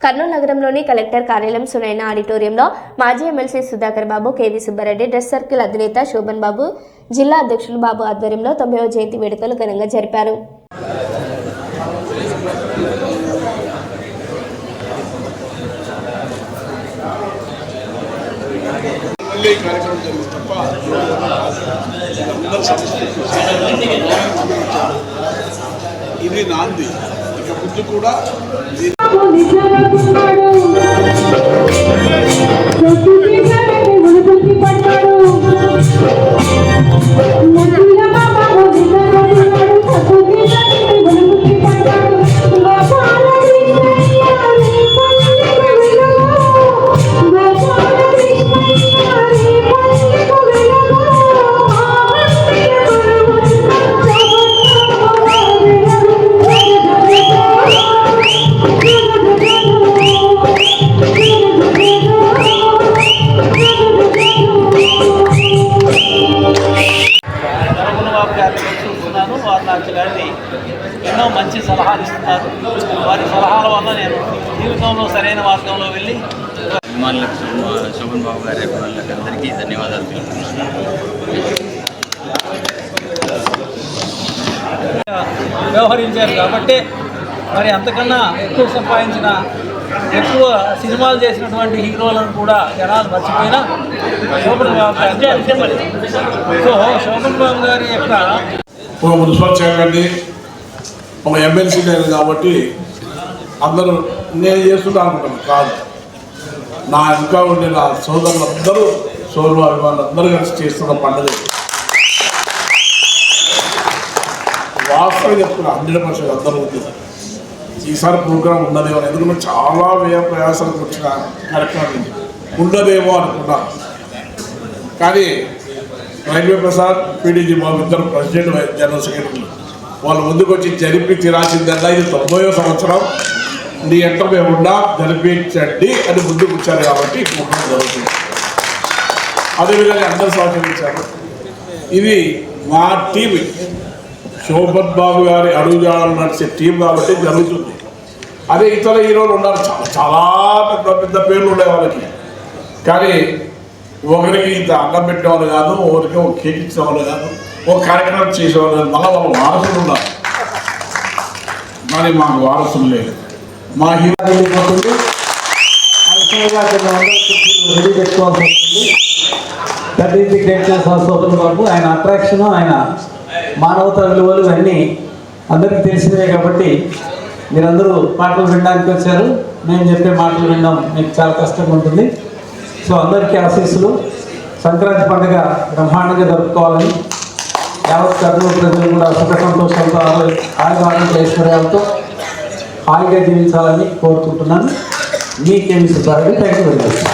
కర్నూలు నగరంలోని కలెక్టర్ కార్యాలయం సునైన ఆడిటోరియంలో మాజీ MLC Sudhakar Babu KV Subba Reddy dress circle అధినేత శోభన్ బాబు జిల్లా అధ్యక్షులు బాబు ఆధ్వర్యంలో తొంభైవ జయంతి వేడుకలు ఘనంగా జరిపారు. ఇది నాంది. ఇక ముందు కూడా దీన్ని బాబు గారిని ఎన్నో మంచి సలహాలు ఇస్తున్నారు. వారి సలహాల వల్ల నేను జీవితంలో సరైన మార్గంలో వెళ్ళి అభిమానులకు శోభన్ బాబు గారి అభిమానులకు అందరికీ ధన్యవాదాలు తెలుపుతున్నాను వ్యవహరించారు కాబట్టి మరి అంతకన్నా ఎక్కువ సంపాదించిన ఎక్కువ సినిమాలు చేసినటువంటి హీరోలను కూడా జనాలు మర్చిపోయినా శోభన్ బాబు గారి. సో శోభన్ బాబు గారి యొక్క ఒక మున్సిపల్ చైర్మన్ని ఒక ఎమ్మెల్సీ నేను కాబట్టి అందరూ నేను చేస్తుంటా అనుకుంటాను కాదు. నా ఇంకా ఉండే నా సోదరులు అందరూ సోదరు అభిమానులు అందరూ కలిసి చేస్తున్న పండుగ వాస్తవం చెప్తున్నా హండ్రెడ్ పర్సెంట్ అందరూ ఉంది. ఈసారి ప్రోగ్రాం ఉండదేమో ఎందుకంటే చాలా వ్యయ ప్రయాసాలకు వచ్చిన కార్యక్రమం ఉండదేమో అనుకున్నాను కానీ రైల్వే ప్రసాద్ పీడీజీ బాబు ఇద్దరు ప్రెసిడెంట్ జనరల్ సెక్రటరీ. వాళ్ళు ముందుకు వచ్చి జరిపి తీరాల్సిందల్లా ఇది తొంభైవ సంవత్సరం. నీ ఎంట మేము ఉన్నా జరిపించండి అని ముందుకు వచ్చారు కాబట్టి ఈ జరుగుతుంది. అదేవిధంగా అందరు సహకరించారు. ఇది మా టీం శోభన్ బాబు గారి అడుగుజాడలు నడిచే టీం కాబట్టి జరుగుతుంది. అదే ఇతర హీరోలు ఉన్నారు. చాలా చాలా పెద్ద పెద్ద పేర్లు ఉన్నాయి వాళ్ళకి. కానీ ఒకరికి ఇంత అన్నం పెట్టేవాళ్ళు కాదు ఒకరికి ఒక కేక్ ఇచ్చేవాళ్ళు కాదు ఒక కార్యక్రమం చేసేవాళ్ళు కాదు. మళ్ళీ వాళ్ళ వారసులు ఉన్నారు కానీ మాకు వారసులు లేదు మా హీరో వెళ్ళిపోతుంది రెడీ పెట్టుకోవాల్సి వస్తుంది. That is the greatness of Babu ఆయన అట్రాక్షన్ ఆయన మానవతా విలువలు ఇవన్నీ అందరికీ తెలిసినవే కాబట్టి మీరందరూ పాటలు వినడానికి వచ్చారు. నేను చెప్పే మాటలు వినడం మీకు చాలా కష్టంగా ఉంటుంది. సో అందరికీ ఆశీస్సులు. సంక్రాంతి పండుగ బ్రహ్మాండంగా జరుపుకోవాలని యావత్ కర్నూలు ప్రజలు కూడా సుఖ సంతోషంతో ఆరోగ్య ఐశ్వర్యాలతో హాయిగా జీవించాలని కోరుకుంటున్నాను. మీకేమి Subba Reddy thank you very much.